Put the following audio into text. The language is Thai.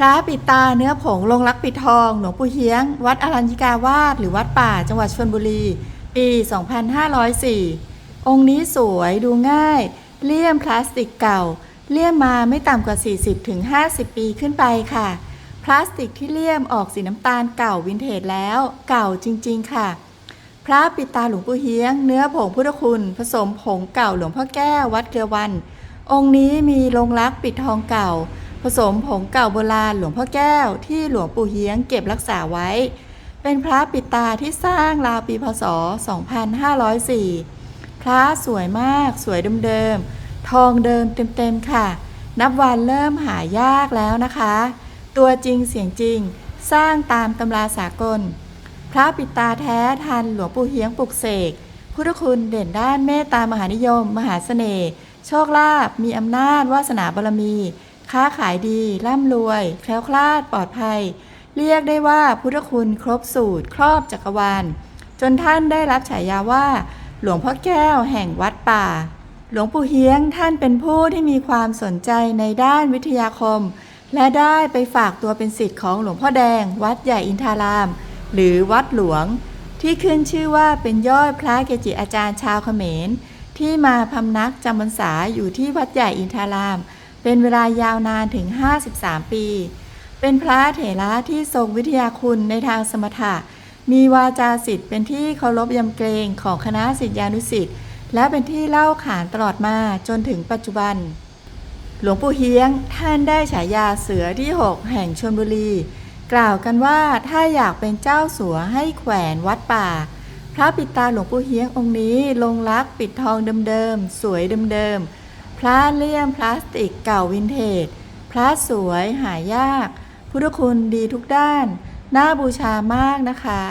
พระปิดตาเนื้อผงลงรักปิดทอง หลวงปู่เฮียง วัดอรัญญิกาวาสหรือวัดป่าจังหวัดชลบุรี ปี 2504 องค์นี้สวยดูง่าย เลี่ยมพลาสติกเก่า เลี่ยมมาไม่ต่ำกว่า 40-50 ปีขึ้นไปค่ะ พลาสติกที่เลี่ยมออกสีน้ำตาลเก่าวินเทจแล้วเก่าจริง ๆ ค่ะ พระปิดตาหลวงปู่เฮียง เนื้อผงพุทธคุณ ผสมผงเก่าหลวงพ่อแก้ววัดเกลือวัน องค์นี้มีลงรักปิดทองเก่า ผสมผงเก่าโบราณหลวงพ่อแก้วที่หลวงปู่เฮียงเก็บรักษาไว้ เป็นพระปิดตาที่สร้างราวปีพศ 2504 พระสวยมากสวยเดิมๆทองเดิมเต็มๆค่ะ นับวันเริ่มหายากแล้วนะคะ ตัวจริงเสียงจริงสร้างตามตำราสากล พระปิดตาแท้ทันหลวงปู่เฮียงปลุกเสกพุทธคุณเด่นด้านเมตตามหานิยม มหาเสน่ห์โชคลาภมีอำนาจวาสนาบารมี ค้าขายดี ร่ำรวย แคล้วคลาดปลอดภัย เรียกได้ว่าพุทธคุณครบสูตร ครอบจักรวาล จนท่านได้รับฉายาว่า หลวงพ่อแก้วแห่งวัดป่า หลวงปู่เฮียงท่านเป็นผู้ที่มีความสนใจในด้านวิทยาคม และได้ไปฝากตัวเป็นศิษย์ของหลวงพ่อแดง วัดใหญ่อินทาราม หรือวัดหลวง ที่ขึ้นชื่อว่าเป็นยอดพระเกจิอาจารย์ชาวเขมร ที่มาพำนักจำพรรษาอยู่ที่วัดใหญ่อินทาราม เป็นเวลายาวนานถึง 53 ปี เป็นพระเถระที่ทรงวิทยาคุณในทางสมถะ มีวาจาศิษย์เป็นที่เคารพยำเกรงของคณะศิษยานุศิษย์และเป็นที่เล่าขานตลอดมาจนถึงปัจจุบัน หลวงปู่เฮียงท่านได้ฉายาเสือที่ 6 แห่งชนบุรี กล่าวกันว่าถ้าอยากเป็นเจ้าสัวให้แขวนวัดป่า พระปิดตาหลวงปู่เฮียงองค์นี้ลงรักปิดทองเดิมๆ สวยเดิมๆ พระเลี่ยมพลาสติกเก่าวินเทจ พระสวยหายาก พุทธคุณดีทุกด้าน น่าบูชามากนะคะ